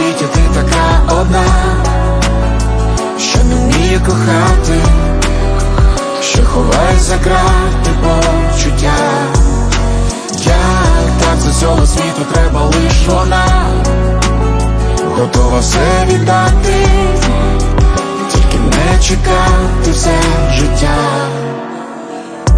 світі ти така одна, що не вміє кохати, що ховає за грати почуття. Як так з усього світу треба лиш вона, готова все віддати, тільки не чекати все життя.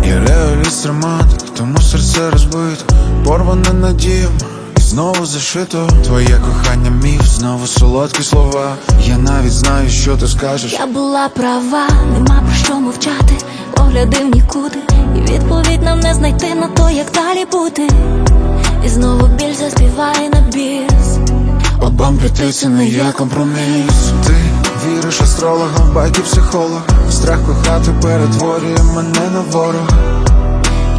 Я реаліст романтик, тому серце розбито, порване надіям, і знову зашито. Твоє кохання міф, знову солодкі слова. Я навіть знаю, що ти скажеш. Я була права, нема про що мовчати, погляди в нікуди, і відповідь нам не знайти на то, як далі бути. І знову біль заспіває на біс. Обом прийти це не є компроміс. Ти віриш астрологам, байки психолог. Страх кохати перетворює мене на ворога.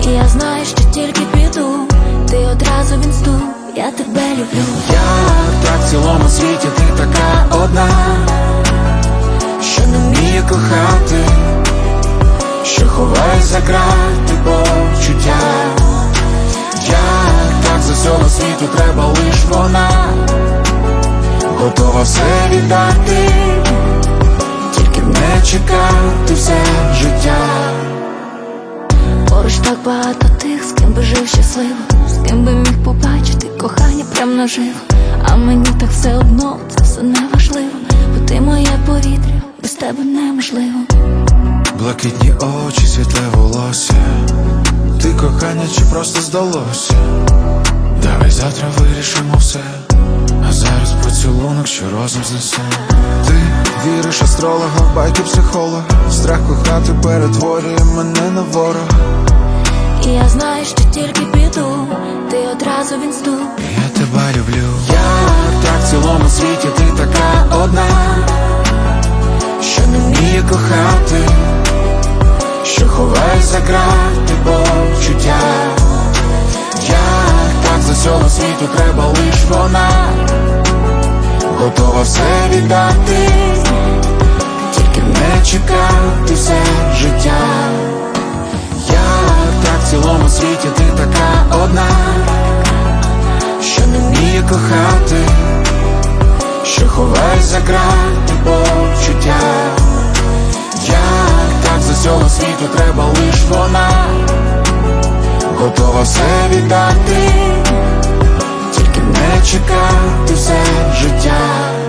І я знаю, що тільки піду, ти одразу в інсту, я тебе люблю. Як так в цілому світі ти така одна, що не вміє кохати, що ховає за грати почуття. Як так з усього світу треба лиш вона, готова все віддати, тільки не чекати все життя. Поруч так багато жив щасливо, з ким би міг побачити кохання прям наживо. А мені так все одно, це все не важливо, бо ти моє повітря, без тебе неможливо. Блакитні очі, світле волосся. Ти кохання чи просто здалося? Давай завтра вирішимо все. А зараз поцілунок, що розум знесе. Ти віриш астрологам, байки психолог. Страх кохати перетворює мене на ворога. І я знаю, що тільки піду, ти одразу в інсту. Я тебе люблю. Як так в цілому світі ти така одна, що не вміє кохати, що ховає за грати почуття. Як так з усього світу треба лиш вона, готова все віддати, за грати почуття. Як так з усього світу треба лиш вона, готова все віддати, тільки не чекати все життя.